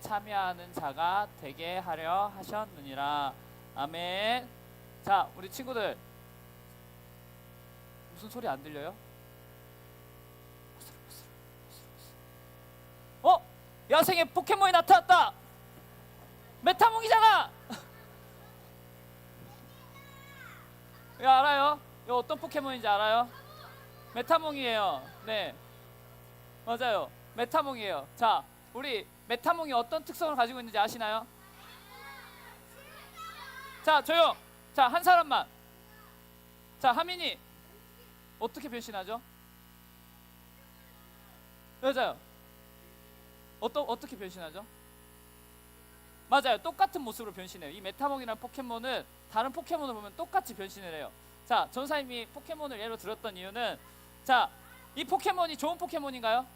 참여하는 자가 되게 하려 하셨느니라. 아멘. 자, 우리 친구들 무슨 소리 안 들려요? 어? 야생의 포켓몬이 나타났다. 메타몽이잖아. 야 알아요? 이거 어떤 포켓몬인지 알아요? 메타몽이에요. 네. 맞아요. 메타몽이에요. 자, 우리 메타몽이 어떤 특성을 가지고 있는지 아시나요? 자, 조용. 자, 한 사람만. 자, 하민이 어떻게 변신하죠? 맞아요. 어떠, 어떻게 변신하죠? 맞아요. 똑같은 모습으로 변신해요. 이 메타몽이라는 포켓몬은 다른 포켓몬을 보면 똑같이 변신을 해요. 자, 전사님이 포켓몬을 예로 들었던 이유는 자, 이 포켓몬이 좋은 포켓몬인가요?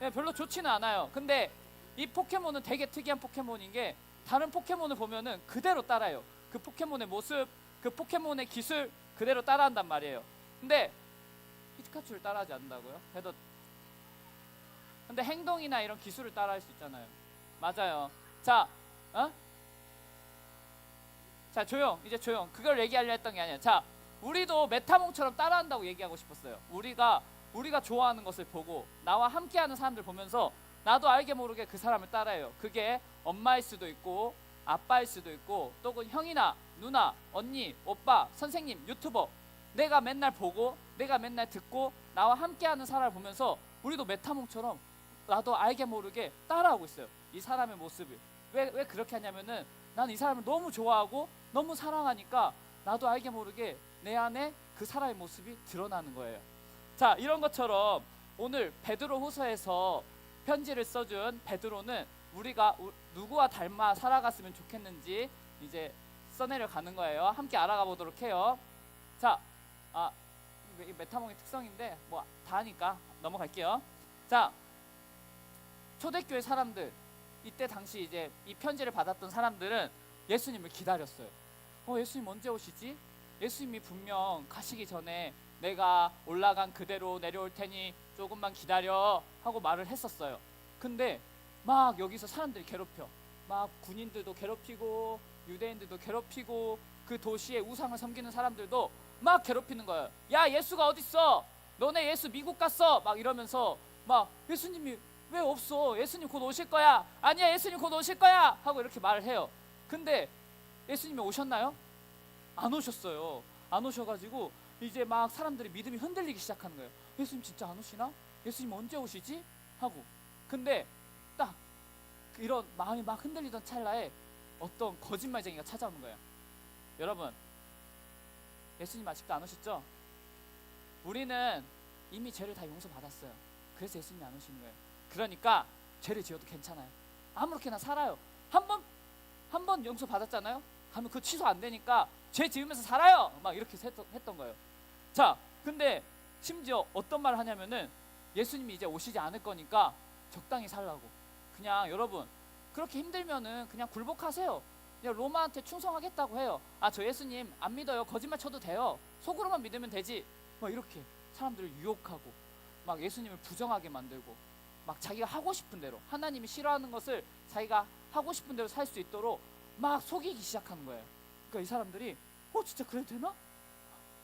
네, 별로 좋지는 않아요. 근데 이 포켓몬은 되게 특이한 포켓몬인 게 다른 포켓몬을 보면은 그대로 따라해요. 그 포켓몬의 모습, 그 포켓몬의 기술 그대로 따라한단 말이에요. 근데 피카츄를 따라하지 않는다고요? 그래도 근데 행동이나 이런 기술을 따라할 수 있잖아요. 맞아요. 자, 어? 자 조용. 이제 조용. 그걸 얘기하려 했던 게 아니야. 자, 우리도 메타몽처럼 따라한다고 얘기하고 싶었어요. 우리가 우리가 좋아하는 것을 보고 나와 함께하는 사람들 보면서 나도 알게 모르게 그 사람을 따라해요. 그게 엄마일 수도 있고 아빠일 수도 있고 또는 형이나 누나, 언니, 오빠, 선생님, 유튜버 내가 맨날 보고 내가 맨날 듣고 나와 함께하는 사람을 보면서 우리도 메타몽처럼 나도 알게 모르게 따라하고 있어요. 이 사람의 모습을 왜, 왜 그렇게 하냐면은 나는 이 사람을 너무 좋아하고 너무 사랑하니까 나도 알게 모르게 내 안에 그 사람의 모습이 드러나는 거예요. 자 이런 것처럼 오늘 베드로 후서에서 편지를 써준 베드로는 우리가 우- 누구와 닮아 살아갔으면 좋겠는지 이제 써내려 가는 거예요. 함께 알아가 보도록 해요. 자, 아 메타몽의 특성인데 뭐다 하니까 넘어갈게요. 자, 초대교회 사람들 이때 당시 이제 이 편지를 받았던 사람들은 예수님을 기다렸어요. 어 예수님 언제 오시지? 예수님이 분명 가시기 전에 내가 올라간 그대로 내려올 테니 조금만 기다려 하고 말을 했었어요. 근데 막 여기서 사람들이 괴롭혀. 막 군인들도 괴롭히고 유대인들도 괴롭히고 그 도시의 우상을 섬기는 사람들도 막 괴롭히는 거예요. 야 예수가 어딨어? 너네 예수 미국 갔어? 막 이러면서 막 예수님이 왜 없어? 예수님 곧 오실 거야. 아니야 예수님 곧 오실 거야. 하고 이렇게 말을 해요. 근데 예수님이 오셨나요? 안 오셨어요. 안 오셔가지고 이제 막 사람들이 믿음이 흔들리기 시작하는 거예요. 예수님 진짜 안 오시나? 예수님 언제 오시지? 하고. 근데 딱 이런 마음이 막 흔들리던 찰나에 어떤 거짓말쟁이가 찾아오는 거예요. 여러분, 예수님 아직도 안 오셨죠? 우리는 이미 죄를 다 용서받았어요. 그래서 예수님이 안 오신 거예요. 그러니까 죄를 지어도 괜찮아요. 아무렇게나 살아요. 한 번, 한 번 용서 받았잖아요. 하면 그 취소 안 되니까 죄 지으면서 살아요. 막 이렇게 했던, 거예요. 자, 근데 심지어 어떤 말을 하냐면은 예수님이 이제 오시지 않을 거니까 적당히 살라고. 그냥 여러분 그렇게 힘들면은 그냥 굴복하세요. 그냥 로마한테 충성하겠다고 해요. 아, 저 예수님 안 믿어요. 거짓말 쳐도 돼요. 속으로만 믿으면 되지. 막 이렇게 사람들을 유혹하고 막 예수님을 부정하게 만들고 막 자기가 하고 싶은 대로 하나님이 싫어하는 것을 자기가 하고 싶은 대로 살 수 있도록 막 속이기 시작하는 거예요. 그러니까 이 사람들이 어 진짜 그래도 되나?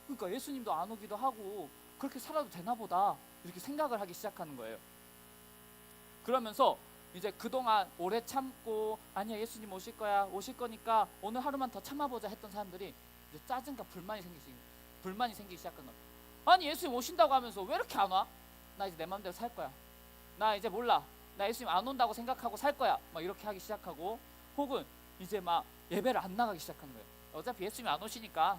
그러니까 예수님도 안 오기도 하고 그렇게 살아도 되나 보다 이렇게 생각을 하기 시작하는 거예요. 그러면서 이제 그동안 오래 참고 아니야 예수님 오실 거야 오실 거니까 오늘 하루만 더 참아보자 했던 사람들이 이제 짜증과 불만이 생기기 불만이 생기기 시작한 거예요. 아니 예수님 오신다고 하면서 왜 이렇게 안 와? 나 이제 내 마음대로 살 거야. 나 이제 몰라. 나 예수님 안 온다고 생각하고 살 거야. 막 이렇게 하기 시작하고 혹은 이제 막 예배를 안 나가기 시작한 거예요. 어차피 예수님이 안 오시니까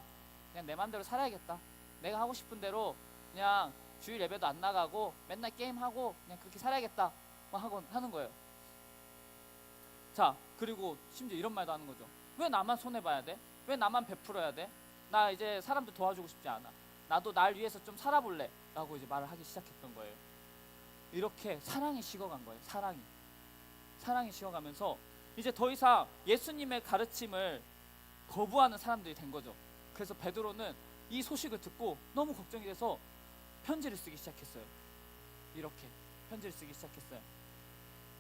그냥 내 마음대로 살아야겠다. 내가 하고 싶은 대로 그냥 주일 예배도 안 나가고 맨날 게임하고 그냥 그렇게 살아야겠다. 막 하고 하는 거예요. 자, 그리고 심지어 이런 말도 하는 거죠. 왜 나만 손해 봐야 돼? 왜 나만 베풀어야 돼? 나 이제 사람들 도와주고 싶지 않아. 나도 날 위해서 좀 살아볼래. 라고 이제 말을 하기 시작했던 거예요. 이렇게 사랑이 식어간 거예요. 사랑이. 사랑이 식어가면서 이제 더 이상 예수님의 가르침을 거부하는 사람들이 된 거죠. 그래서 베드로는 이 소식을 듣고 너무 걱정이 돼서 편지를 쓰기 시작했어요. 이렇게 편지를 쓰기 시작했어요.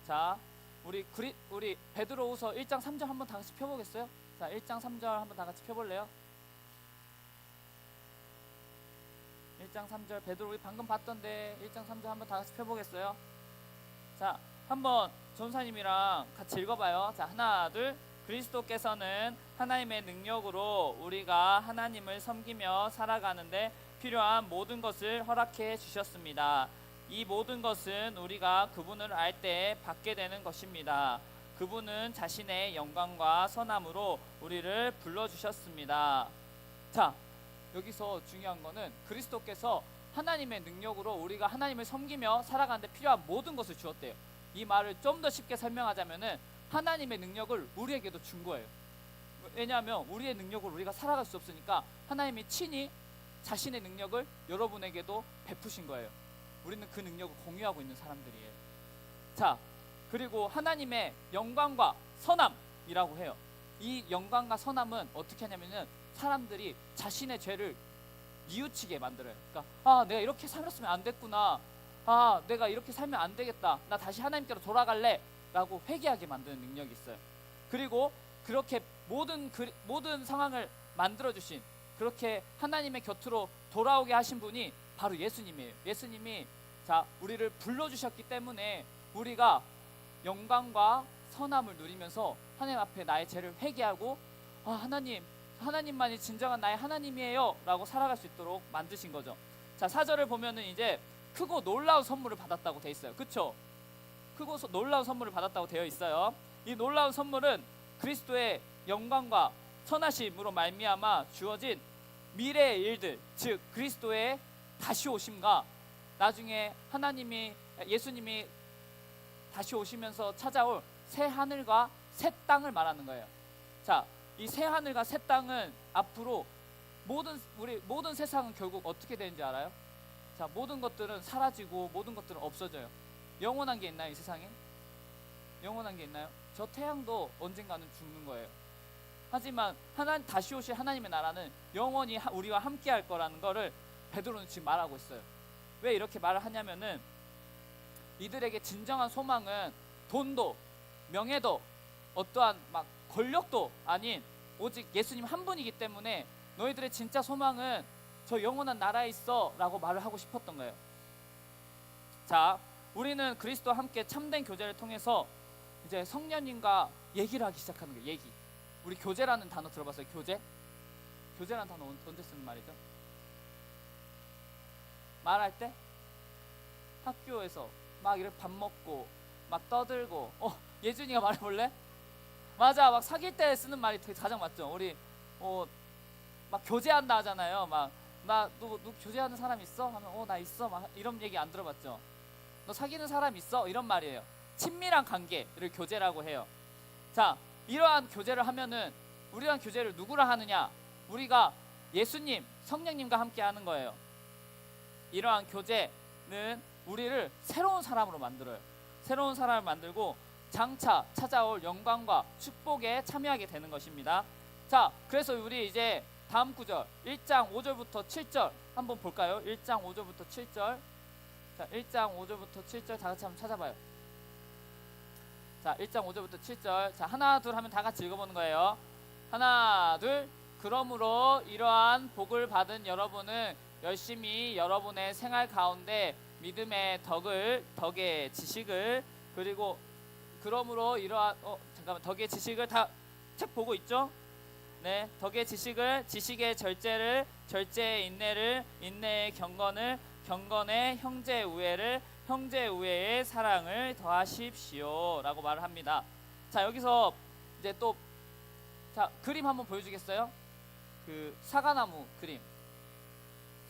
자, 우리 그리 우리 베드로후서 1장 3절 한번 다 같이 펴보겠어요? 자, 1장 3절 한번 다 같이 펴볼래요? 1장 3절 베드로 우리 방금 봤던데 1장 3절 한번 다 같이 펴보겠어요? 자, 한번 전사님이랑 같이 읽어봐요. 자, 하나, 둘. 그리스도께서는 하나님의 능력으로 우리가 하나님을 섬기며 살아가는데 필요한 모든 것을 허락해 주셨습니다. 이 모든 것은 우리가 그분을 알 때 받게 되는 것입니다. 그분은 자신의 영광과 선함으로 우리를 불러 주셨습니다. 자, 여기서 중요한 거는 그리스도께서 하나님의 능력으로 우리가 하나님을 섬기며 살아가는데 필요한 모든 것을 주었대요. 이 말을 좀 더 쉽게 설명하자면은 하나님의 능력을 우리에게도 준 거예요. 왜냐하면 우리의 능력으로 우리가 살아갈 수 없으니까 하나님이 친히 자신의 능력을 여러분에게도 베푸신 거예요. 우리는 그 능력을 공유하고 있는 사람들이에요. 자, 그리고 하나님의 영광과 선함이라고 해요. 이 영광과 선함은 어떻게 하냐면은 사람들이 자신의 죄를 뉘우치게 만들어요. 그러니까 아 내가 이렇게 살았으면 안 됐구나. 아 내가 이렇게 살면 안 되겠다. 나 다시 하나님께로 돌아갈래.라고 회개하게 만드는 능력이 있어요. 그리고 그렇게 모든 그, 모든 상황을 만들어 주신 그렇게 하나님의 곁으로 돌아오게 하신 분이 바로 예수님이에요. 예수님이 자 우리를 불러 주셨기 때문에 우리가 영광과 선함을 누리면서 하나님 앞에 나의 죄를 회개하고 아 하나님 하나님만이 진정한 나의 하나님이에요라고 살아갈 수 있도록 만드신 거죠. 자 사절을 보면은 이제 크고 놀라운 선물을 받았다고 돼 있어요. 그렇죠? 크고 소- 놀라운 선물을 받았다고 되어 있어요. 이 놀라운 선물은 그리스도의 영광과 선하심으로 말미암아 주어진 미래의 일들, 즉 그리스도의 다시 오심과 나중에 하나님이 예수님이 다시 오시면서 찾아올 새 하늘과 새 땅을 말하는 거예요. 자, 이 새 하늘과 새 땅은 앞으로 모든 우리 모든 세상은 결국 어떻게 되는지 알아요? 자, 모든 것들은 사라지고 모든 것들은 없어져요. 영원한 게 있나요, 이 세상에? 영원한 게 있나요? 저 태양도 언젠가는 죽는 거예요. 하지만 하나 다시 오실 하나님의 나라는 영원히 하- 우리와 함께 할 거라는 거를 베드로는 지금 말하고 있어요. 왜 이렇게 말을 하냐면은 이들에게 진정한 소망은 돈도 명예도 어떠한 막 권력도 아닌 오직 예수님 한 분이기 때문에 너희들의 진짜 소망은 저 영원한 나라에 있어라고 말을 하고 싶었던 거예요. 자, 우리는 그리스도와 함께 참된 교제를 통해서 이제 성령님과 얘기를 하기 시작하는 거예요. 얘기. 우리 교제라는 단어 들어봤어요? 교제? 교제라는 단어 언- 언제 쓰는 말이죠? 말할 때 학교에서 막 이렇게 밥 먹고 막 떠들고 어 예준이가 말해볼래? 맞아 막 사귈 때 쓰는 말이 가장 맞죠 우리 어 막 교제한다 하잖아요 막나너 너 교제하는 사람 있어? 하면 어 나 있어 막 이런 얘기 안 들어봤죠 너 사귀는 사람 있어? 이런 말이에요 친밀한 관계를 교제라고 해요 자 이러한 교제를 하면은 우리랑 교제를 누구랑 하느냐 우리가 예수님 성령님과 함께 하는 거예요 이러한 교제는 우리를 새로운 사람으로 만들어요. 새로운 사람을 만들고 장차 찾아올 영광과 축복에 참여하게 되는 것입니다. 자, 그래서 우리 이제 다음 구절 1장 5절부터 7절 한번 볼까요? 1장 5절부터 7절. 자, 1장 5절부터 7절 다 같이 한번 찾아봐요. 자, 1장 5절부터 7절. 자, 하나 둘 하면 다 같이 읽어보는 거예요. 하나 둘. 그러므로 이러한 복을 받은 여러분은 열심히 여러분의 생활 가운데 믿음의 덕을 덕의 지식을 그리고 그러므로 이러한 어 잠깐만 덕의 지식을 다 책 보고 있죠? 네, 덕의 지식을 지식의 절제를 절제의 인내를 인내의 경건을 경건의 형제 우애를 형제 우애의 사랑을 더하십시오라고 말을 합니다. 자 여기서 이제 또 자 그림 한번 보여주겠어요? 그 사과나무 그림.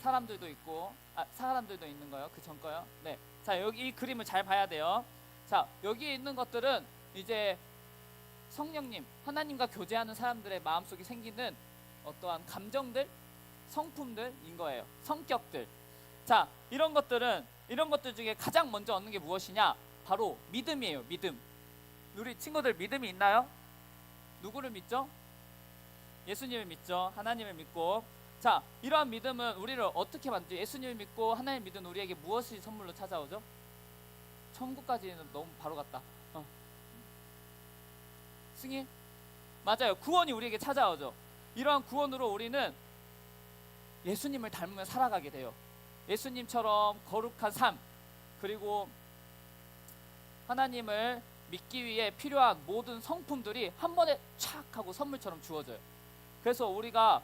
사람들도 있고 아 사람들도 있는 거요 그 전 거요 네 자 여기 이 그림을 잘 봐야 돼요 자 여기 있는 것들은 이제 성령님 하나님과 교제하는 사람들의 마음속에 생기는 어떠한 감정들 성품들인 거예요 성격들 자 이런 것들은 이런 것들 중에 가장 먼저 얻는 게 무엇이냐 바로 믿음이에요 믿음 우리 친구들 믿음이 있나요 누구를 믿죠 예수님을 믿죠 하나님을 믿고 자, 이러한 믿음은 우리를 어떻게 만들죠? 예수님을 믿고 하나님 믿은 우리에게 무엇이 선물로 찾아오죠? 천국까지는 너무 바로 갔다. 어. 승희? 맞아요. 구원이 우리에게 찾아오죠. 이러한 구원으로 우리는 예수님을 닮으며 살아가게 돼요. 예수님처럼 거룩한 삶 그리고 하나님을 믿기 위해 필요한 모든 성품들이 한 번에 촥 하고 선물처럼 주어져요. 그래서 우리가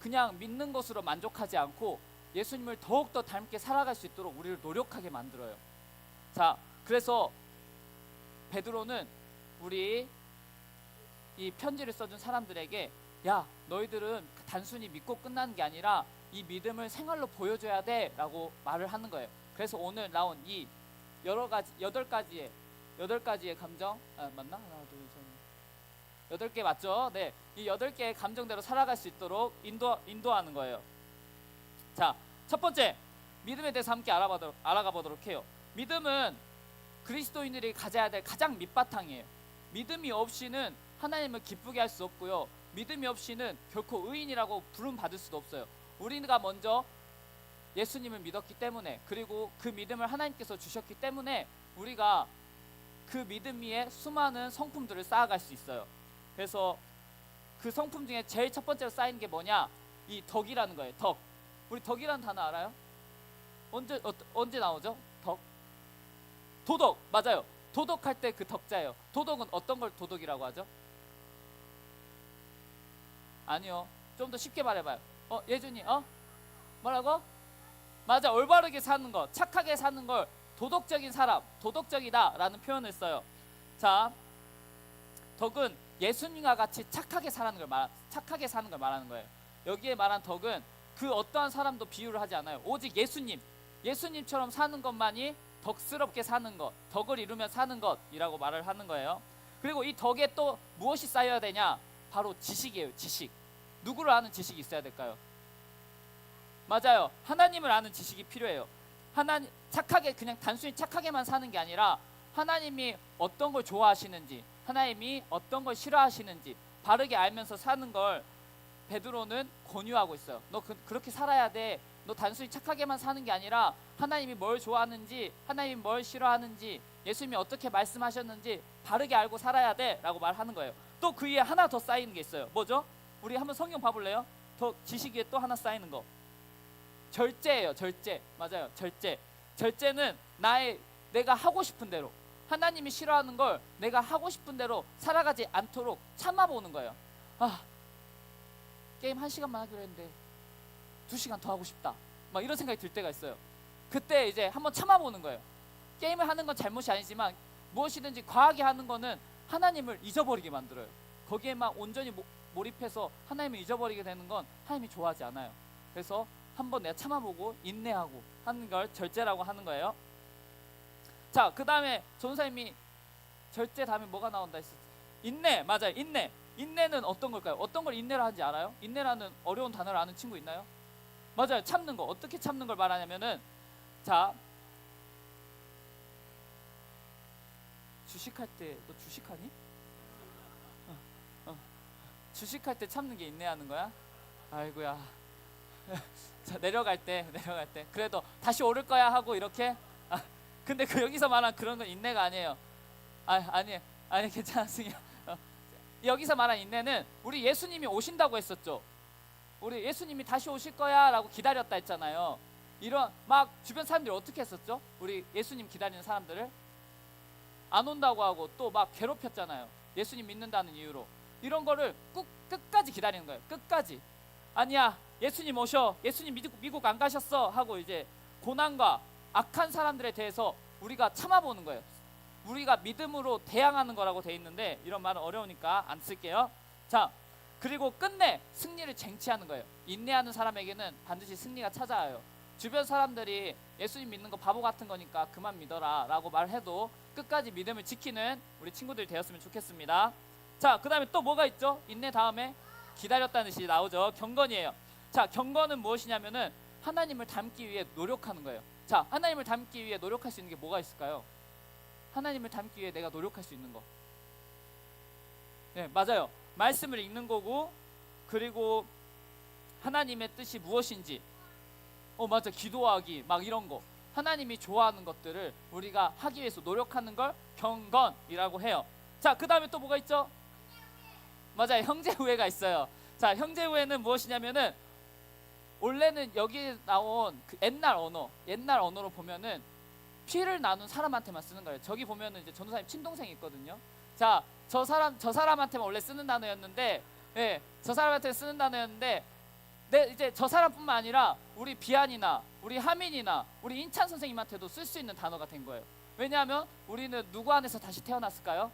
그냥 믿는 것으로 만족하지 않고 예수님을 더욱더 닮게 살아갈 수 있도록 우리를 노력하게 만들어요. 자, 그래서 베드로는 우리 이 편지를 써준 사람들에게 야, 너희들은 단순히 믿고 끝나는 게 아니라 이 믿음을 생활로 보여줘야 돼라고 말을 하는 거예요. 그래서 오늘 나온 이 여러 가지 여덟 가지의 여덟 가지의 감정 아, 맞나 하나 둘 셋 여덟 개 맞죠? 네, 이 여덟 개의 감정대로 살아갈 수 있도록 인도 인도하는 거예요. 자, 첫 번째 믿음에 대해서 함께 알아보도록 알아가 보도록 해요. 믿음은 그리스도인들이 가져야 될 가장 밑바탕이에요. 믿음이 없이는 하나님을 기쁘게 할 수 없고요. 믿음이 없이는 결코 의인이라고 부름 받을 수도 없어요. 우리가 먼저 예수님을 믿었기 때문에 그리고 그 믿음을 하나님께서 주셨기 때문에 우리가 그 믿음 위에 수많은 성품들을 쌓아갈 수 있어요. 그래서 그 성품 중에 제일 첫 번째로 쌓이는 게 뭐냐? 이 덕이라는 거예요. 덕. 우리 덕이라는 단어 알아요? 언제 어, 언제 나오죠? 덕. 도덕 맞아요. 도덕할 때 그 덕자예요. 도덕은 어떤 걸 도덕이라고 하죠? 아니요. 좀 더 쉽게 말해봐요. 어 예준이 어 뭐라고? 맞아 올바르게 사는 것, 착하게 사는 걸 도덕적인 사람, 도덕적이다라는 표현을 써요. 자, 덕은 예수님과 같이 착하게 사는 걸 말, 착하게 사는 걸 말하는 거예요. 여기에 말한 덕은 그 어떠한 사람도 비유를 하지 않아요. 오직 예수님, 예수님처럼 사는 것만이 덕스럽게 사는 것, 덕을 이루며 사는 것이라고 말을 하는 거예요. 그리고 이 덕에 또 무엇이 쌓여야 되냐? 바로 지식이에요. 지식. 누구를 아는 지식이 있어야 될까요? 맞아요. 하나님을 아는 지식이 필요해요. 하나님 착하게 그냥 단순히 착하게만 사는 게 아니라 하나님이 어떤 걸 좋아하시는지, 하나님이 어떤 걸 싫어하시는지 바르게 알면서 사는 걸 베드로는 권유하고 있어요. 너 그, 그렇게 살아야 돼. 너 단순히 착하게만 사는 게 아니라 하나님이 뭘 좋아하는지, 하나님이 뭘 싫어하는지, 예수님이 어떻게 말씀하셨는지 바르게 알고 살아야 돼라고 말하는 거예요. 또 그 위에 하나 더 쌓이는 게 있어요. 뭐죠? 우리 한번 성경 봐볼래요? 더 지식 위에 또 하나 쌓이는 거. 절제예요. 절제. 맞아요. 절제. 절제는 나의 내가 하고 싶은 대로 하나님이 싫어하는 걸 내가 하고 싶은 대로 살아가지 않도록 참아보는 거예요. 아 게임 한 시간만 하기로 했는데 두 시간 더 하고 싶다. 막 이런 생각이 들 때가 있어요. 그때 이제 한번 참아보는 거예요. 게임을 하는 건 잘못이 아니지만 무엇이든지 과하게 하는 거는 하나님을 잊어버리게 만들어요. 거기에만 온전히 모, 몰입해서 하나님을 잊어버리게 되는 건 하나님이 좋아하지 않아요. 그래서 한번 내가 참아보고 인내하고 하는 걸 절제라고 하는 거예요. 자, 그 다음에 전사님이 절제 다음에 뭐가 나온다 했었지? 인내, 맞아요. 인내. 인내는 어떤 걸까요? 어떤 걸 인내를 하는지 알아요? 인내라는 어려운 단어를 아는 친구 있나요? 맞아요. 참는 거. 어떻게 참는 걸 말하냐면은 자 주식할 때 너 주식하니? 주식할 때 참는 게 인내하는 거야? 아이고야. 자 내려갈 때 내려갈 때 그래도 다시 오를 거야 하고 이렇게 아, 근데 그 여기서 말한 그런 건 인내가 아니에요. 아 아니 아니 괜찮았으요. 어, 여기서 말한 인내는 우리 예수님이 오신다고 했었죠. 우리 예수님이 다시 오실 거야라고 기다렸다 했잖아요. 이런 막 주변 사람들이 어떻게 했었죠? 우리 예수님 기다리는 사람들을 안 온다고 하고 또 막 괴롭혔잖아요. 예수님 믿는다는 이유로 이런 거를 끝, 끝까지 기다리는 거예요. 끝까지 아니야 예수님 오셔 예수님 미국, 미국 안 가셨어 하고 이제 고난과 악한 사람들에 대해서 우리가 참아보는 거예요. 우리가 믿음으로 대항하는 거라고 돼 있는데 이런 말은 어려우니까 안 쓸게요. 자 그리고 끝내 승리를 쟁취하는 거예요. 인내하는 사람에게는 반드시 승리가 찾아와요. 주변 사람들이 예수님 믿는 거 바보 같은 거니까 그만 믿어라 라고 말해도 끝까지 믿음을 지키는 우리 친구들 되었으면 좋겠습니다. 자, 그 다음에 또 뭐가 있죠? 인내 다음에 기다렸다는 뜻이 나오죠. 경건이에요. 자, 경건은 무엇이냐면은 하나님을 닮기 위해 노력하는 거예요. 자, 하나님을 닮기 위해 노력할 수 있는 게 뭐가 있을까요? 하나님을 닮기 위해 내가 노력할 수 있는 거. 네, 맞아요. 말씀을 읽는 거고 그리고 하나님의 뜻이 무엇인지 어 맞아 기도하기 막 이런 거 하나님이 좋아하는 것들을 우리가 하기 위해서 노력하는 걸 경건이라고 해요. 자, 그 다음에 또 뭐가 있죠? 맞아요. 형제 우애가 있어요. 자, 형제 우애는 무엇이냐면은 원래는 여기 나온 그 옛날 언어, 옛날 언어로 보면은 피를 나눈 사람한테만 쓰는 거예요. 저기 보면은 이제 전도사님 친동생이 있거든요. 자, 저 사람 저 사람한테만 원래 쓰는 단어였는데, 예, 저 사람한테 쓰는 단어였는데, 네 이제 저 사람뿐만 아니라 우리 비안이나 우리 하민이나 우리 인찬 선생님한테도 쓸 수 있는 단어가 된 거예요. 왜냐하면 우리는 누구 안에서 다시 태어났을까요?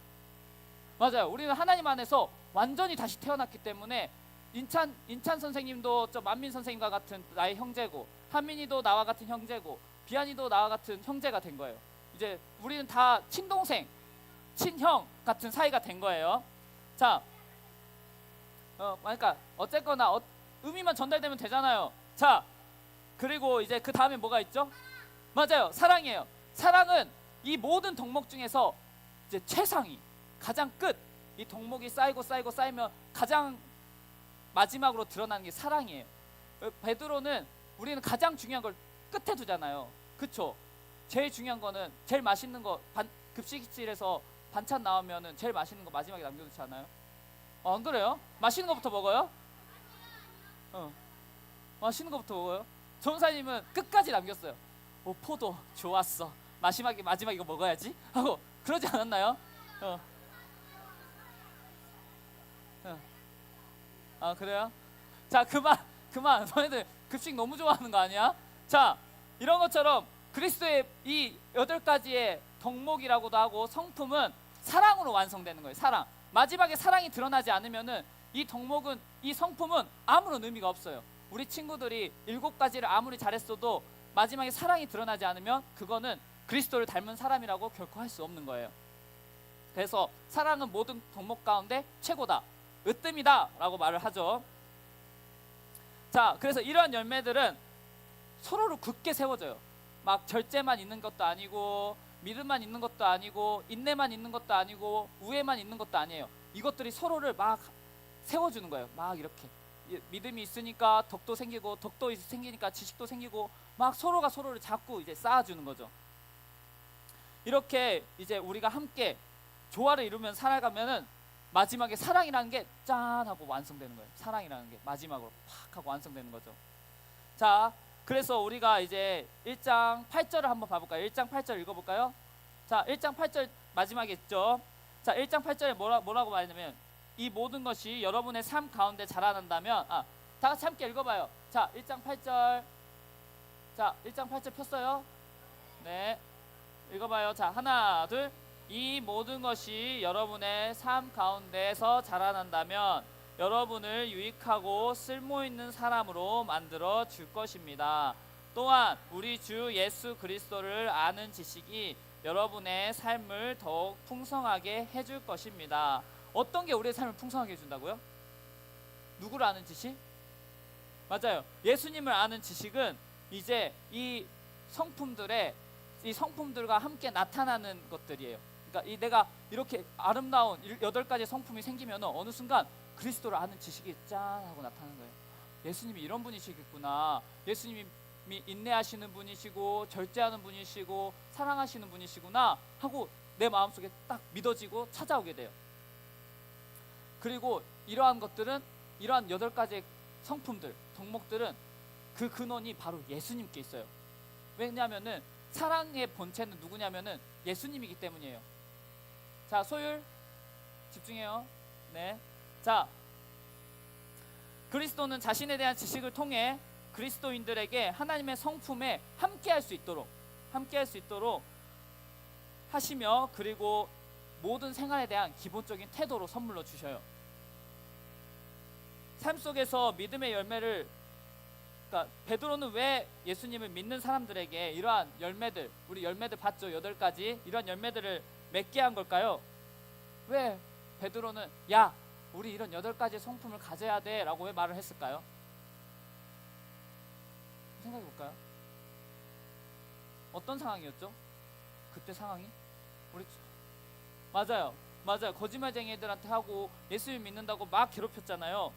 맞아요. 우리는 하나님 안에서 완전히 다시 태어났기 때문에 인찬 인찬 선생님도 저 만민 선생님과 같은 나의 형제고 한민이도 나와 같은 형제고 비안이도 나와 같은 형제가 된 거예요. 이제 우리는 다 친동생, 친형 같은 사이가 된 거예요. 자, 어, 그러니까 어쨌거나 어, 의미만 전달되면 되잖아요. 자, 그리고 이제 그 다음에 뭐가 있죠? 맞아요, 사랑이에요. 사랑은 이 모든 덕목 중에서 이제 최상위, 가장 끝. 이 덕목이 쌓이고 쌓이고 쌓이면 가장 마지막으로 드러나는 게 사랑이에요. 어, 베드로는 우리는 가장 중요한 걸 끝에 두잖아요. 그쵸? 제일 중요한 거는 제일 맛있는 거 반, 급식실에서 반찬 나오면은 제일 맛있는 거 마지막에 남겨놓지 않아요? 어, 안 그래요? 맛있는 거부터 먹어요? 어. 맛있는 거부터 먹어요? 전사님은 끝까지 남겼어요. 오 포도 좋았어. 마지막에 마지막 이거 먹어야지 하고 그러지 않았나요? 어. 어. 아 그래요? 자 그만 그만 너희들 급식 너무 좋아하는 거 아니야? 자 이런 것처럼 그리스도의 이 여덟 가지의 덕목이라고도 하고 성품은 사랑으로 완성되는 거예요. 사랑. 마지막에 사랑이 드러나지 않으면은 이 덕목은 이 성품은 아무런 의미가 없어요. 우리 친구들이 일곱 가지를 아무리 잘했어도 마지막에 사랑이 드러나지 않으면 그거는 그리스도를 닮은 사람이라고 결코 할 수 없는 거예요. 그래서 사랑은 모든 덕목 가운데 최고다. 으뜸이다라고 말을 하죠. 자, 그래서 이러한 열매들은 서로를 굳게 세워줘요. 막 절제만 있는 것도 아니고 믿음만 있는 것도 아니고 인내만 있는 것도 아니고 우애만 있는 것도 아니에요. 이것들이 서로를 막 세워주는 거예요. 막 이렇게 이- 믿음이 있으니까 덕도 생기고 덕도 있- 생기니까 지식도 생기고 막 서로가 서로를 자꾸 이제 쌓아주는 거죠. 이렇게 이제 우리가 함께 조화를 이루면 살아가면은 마지막에 사랑이라는 게 짠 하고 완성되는 거예요. 사랑이라는 게 마지막으로 팍 하고 완성되는 거죠. 자, 그래서 우리가 이제 1장 8절을 한번 봐볼까요? 1장 8절 읽어볼까요? 자, 1장 8절 마지막에 있죠. 자, 1장 8절에 뭐라, 뭐라고 말했냐면 이 모든 것이 여러분의 삶 가운데 자라난다면 아, 다 같이 함께 읽어봐요. 자, 1장 8절. 자, 1장 8절 폈어요? 네. 읽어봐요. 자, 하나, 둘. 이 모든 것이 여러분의 삶 가운데서 자라난다면 여러분을 유익하고 쓸모 있는 사람으로 만들어 줄 것입니다. 또한 우리 주 예수 그리스도를 아는 지식이 여러분의 삶을 더욱 풍성하게 해줄 것입니다. 어떤 게 우리의 삶을 풍성하게 해준다고요? 누구를 아는 지식? 맞아요. 예수님을 아는 지식은 이제 이 성품들의 이 성품들과 함께 나타나는 것들이에요. 그러니까 이 내가 이렇게 아름다운 일- 여덟 가지 성품이 생기면 어느 순간 그리스도를 아는 지식이 짠 하고 나타나는 거예요. 예수님이 이런 분이시겠구나. 예수님이 인내하시는 분이시고 절제하는 분이시고 사랑하시는 분이시구나 하고 내 마음속에 딱 믿어지고 찾아오게 돼요. 그리고 이러한 것들은 이러한 여덟 가지의 성품들, 덕목들은 그 근원이 바로 예수님께 있어요. 왜냐하면은 사랑의 본체는 누구냐면은 예수님이기 때문이에요. 자, 소율 집중해요. 네. 자, 그리스도는 자신에 대한 지식을 통해 그리스도인들에게 하나님의 성품에 함께할 수 있도록 함께할 수 있도록 하시며 그리고 모든 생활에 대한 기본적인 태도로 선물로 주셔요. 삶 속에서 믿음의 열매를 그러니까 베드로는 왜 예수님을 믿는 사람들에게 이러한 열매들 우리 열매들 봤죠 여덟 가지 이런 열매들을 맺게 한 걸까요? 왜 베드로는 야 우리 이런 여덟 가지 성품을 가져야 돼라고 왜 말을 했을까요? 생각해 볼까요? 어떤 상황이었죠? 그때 상황이 우리 맞아요 맞아요 거짓말쟁이들한테 하고 예수님 믿는다고 막 괴롭혔잖아요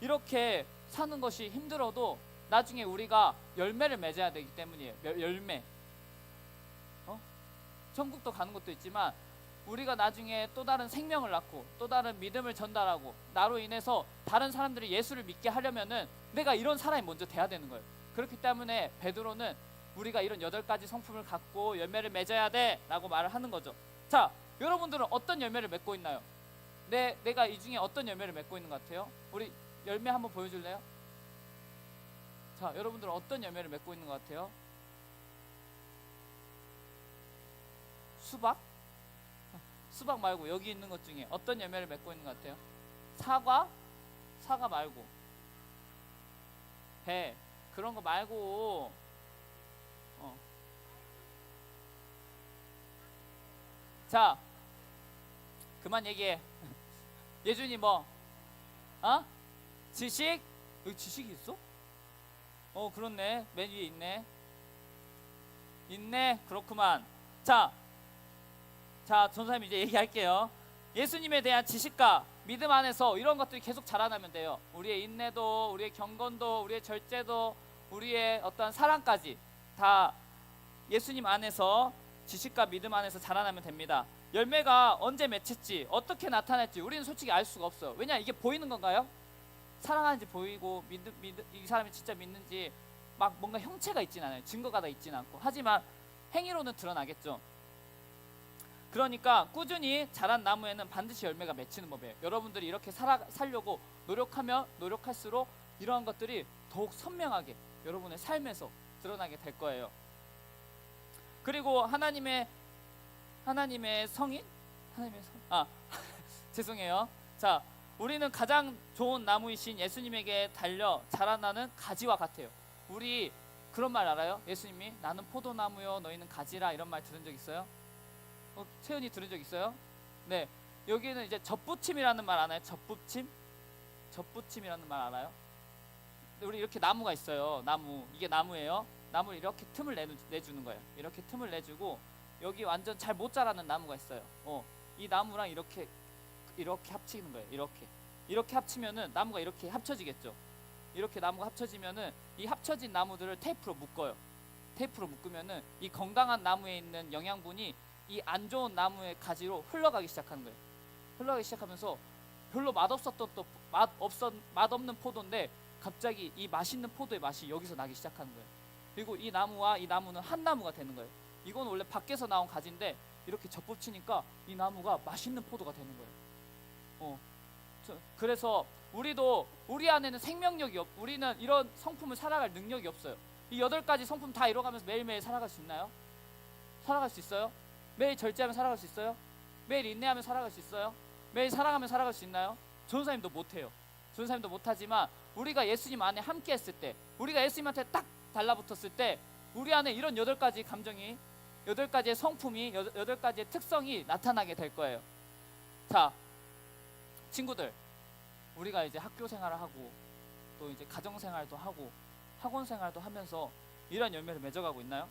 이렇게 사는 것이 힘들어도 나중에 우리가 열매를 맺어야 되기 때문이에요. 열- 열매. 어? 천국도 가는 것도 있지만 우리가 나중에 또 다른 생명을 낳고 또 다른 믿음을 전달하고 나로 인해서 다른 사람들이 예수를 믿게 하려면은 내가 이런 사람이 먼저 돼야 되는 거예요. 그렇기 때문에 베드로는 우리가 이런 여덟 가지 성품을 갖고 열매를 맺어야 돼라고 말을 하는 거죠. 자, 여러분들은 어떤 열매를 맺고 있나요? 내 내가 이 중에 어떤 열매를 맺고 있는 것 같아요? 우리 열매 한번 보여줄래요? 자, 여러분들은 어떤 열매를 맺고 있는 것 같아요? 수박? 수박 말고 여기 있는 것 중에 어떤 열매를 맺고 있는 것 같아요? 사과? 사과 말고 배 그런 거 말고 어. 자 그만 얘기해 예준이 뭐 어? 지식? 여기 지식이 있어? 어 그렇네 맨 위에 있네 있네 그렇구만 자 자, 전사님 이제 얘기할게요. 예수님에 대한 지식과 믿음 안에서 이런 것들이 계속 자라나면 돼요. 우리의 인내도, 우리의 경건도, 우리의 절제도, 우리의 어떤 사랑까지 다 예수님 안에서 지식과 믿음 안에서 자라나면 됩니다. 열매가 언제 맺힐지 어떻게 나타날지 우리는 솔직히 알 수가 없어요. 왜냐 이게 보이는 건가요? 사랑하는지 보이고 믿음, 믿음 이 사람이 진짜 믿는지 막 뭔가 형체가 있진 않아요. 증거가 다 있진 않고 하지만 행위로는 드러나겠죠. 그러니까 꾸준히 자란 나무에는 반드시 열매가 맺히는 법이에요. 여러분들이 이렇게 살아, 살려고 노력하면 노력할수록 이러한 것들이 더욱 선명하게 여러분의 삶에서 드러나게 될 거예요. 그리고 하나님의 하나님의 성인 하나님의 성 아 죄송해요. 자 우리는 가장 좋은 나무이신 예수님에게 달려 자라나는 가지와 같아요. 우리 그런 말 알아요? 예수님이 나는 포도나무요 너희는 가지라 이런 말 들은 적 있어요? 어, 채연이 들은 적 있어요? 네. 여기는 이제 접붙임이라는 말 아나요? 접붙임? 접붙임이라는 말 알아요? 우리 이렇게 나무가 있어요. 나무. 이게 나무예요. 나무 이렇게 틈을 내, 내주는 거예요. 이렇게 틈을 내주고 여기 완전 잘 못 자라는 나무가 있어요. 어, 이 나무랑 이렇게 이렇게 합치는 거예요. 이렇게 이렇게 합치면은 나무가 이렇게 합쳐지겠죠. 이렇게 나무가 합쳐지면은 이 합쳐진 나무들을 테이프로 묶어요. 테이프로 묶으면은 이 건강한 나무에 있는 영양분이 이 안 좋은 나무의 가지로 흘러가기 시작하는 거예요. 흘러가기 시작하면서 별로 맛없었던 또 맛 없었 맛없는 포도인데 갑자기 이 맛있는 포도의 맛이 여기서 나기 시작하는 거예요. 그리고 이 나무와 이 나무는 한 나무가 되는 거예요. 이건 원래 밖에서 나온 가지인데 이렇게 접붙이니까 이 나무가 맛있는 포도가 되는 거예요. 어. 저- 그래서 우리도 우리 안에는 생명력이 없. 우리는 이런 성품을 살아갈 능력이 없어요. 이 여덟 가지 성품 다 이뤄가면서 매일매일 살아갈 수 있나요? 살아갈 수 있어요? 매일 절제하면 살아갈 수 있어요? 매일 인내하면 살아갈 수 있어요? 매일 사랑하면 살아갈 수 있나요? 전사님도 못해요. 전사님도 못하지만 우리가 예수님 안에 함께 했을 때, 우리가 예수님한테 딱 달라붙었을 때, 우리 안에 이런 여덟 가지 감정이, 여덟 가지의 성품이, 여- 여덟 가지의 특성이 나타나게 될 거예요. 자, 친구들, 우리가 이제 학교 생활을 하고, 또 이제 가정 생활도 하고, 학원 생활도 하면서 이런 열매를 맺어가고 있나요?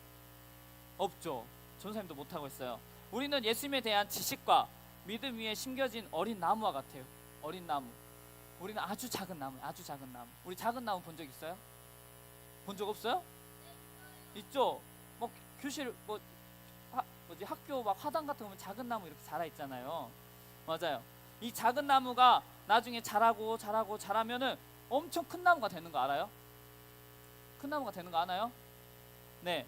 없죠. 전사님도 못 하고 있어요. 우리는 예수님에 대한 지식과 믿음 위에 심겨진 어린 나무와 같아요. 어린 나무. 우리는 아주 작은 나무, 아주 작은 나무. 우리 작은 나무 본 적 있어요? 본 적 없어요? 있죠. 뭐 교실 뭐 하, 뭐지 학교 막 화단 같은 거 보면 작은 나무 이렇게 자라 있잖아요. 맞아요. 이 작은 나무가 나중에 자라고 자라고 자라면은 엄청 큰 나무가 되는 거 알아요? 큰 나무가 되는 거 아나요? 네.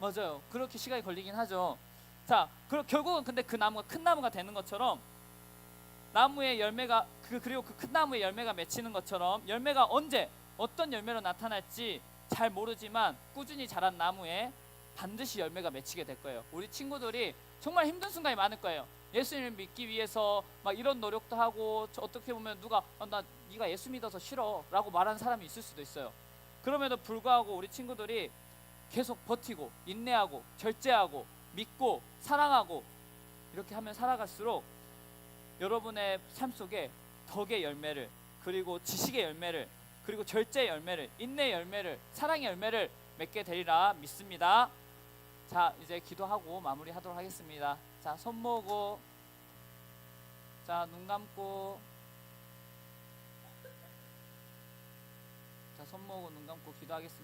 맞아요. 그렇게 시간이 걸리긴 하죠. 자, 그, 결국은 근데 그 나무가 큰 나무가 되는 것처럼 나무의 열매가 그 그리고 그 큰 나무의 열매가 맺히는 것처럼 열매가 언제 어떤 열매로 나타날지 잘 모르지만 꾸준히 자란 나무에 반드시 열매가 맺히게 될 거예요. 우리 친구들이 정말 힘든 순간이 많을 거예요. 예수님을 믿기 위해서 막 이런 노력도 하고 저 어떻게 보면 누가 어, 나 네가 예수 믿어서 싫어라고 말하는 사람이 있을 수도 있어요. 그럼에도 불구하고 우리 친구들이 계속 버티고 인내하고 절제하고 믿고 사랑하고 이렇게 하면 살아갈수록 여러분의 삶 속에 덕의 열매를 그리고 지식의 열매를 그리고 절제의 열매를 인내의 열매를 사랑의 열매를 맺게 되리라 믿습니다. 자 이제 기도하고 마무리하도록 하겠습니다. 자 손 모으고 자 눈 감고 자 손 모으고 눈 감고 기도하겠습니다.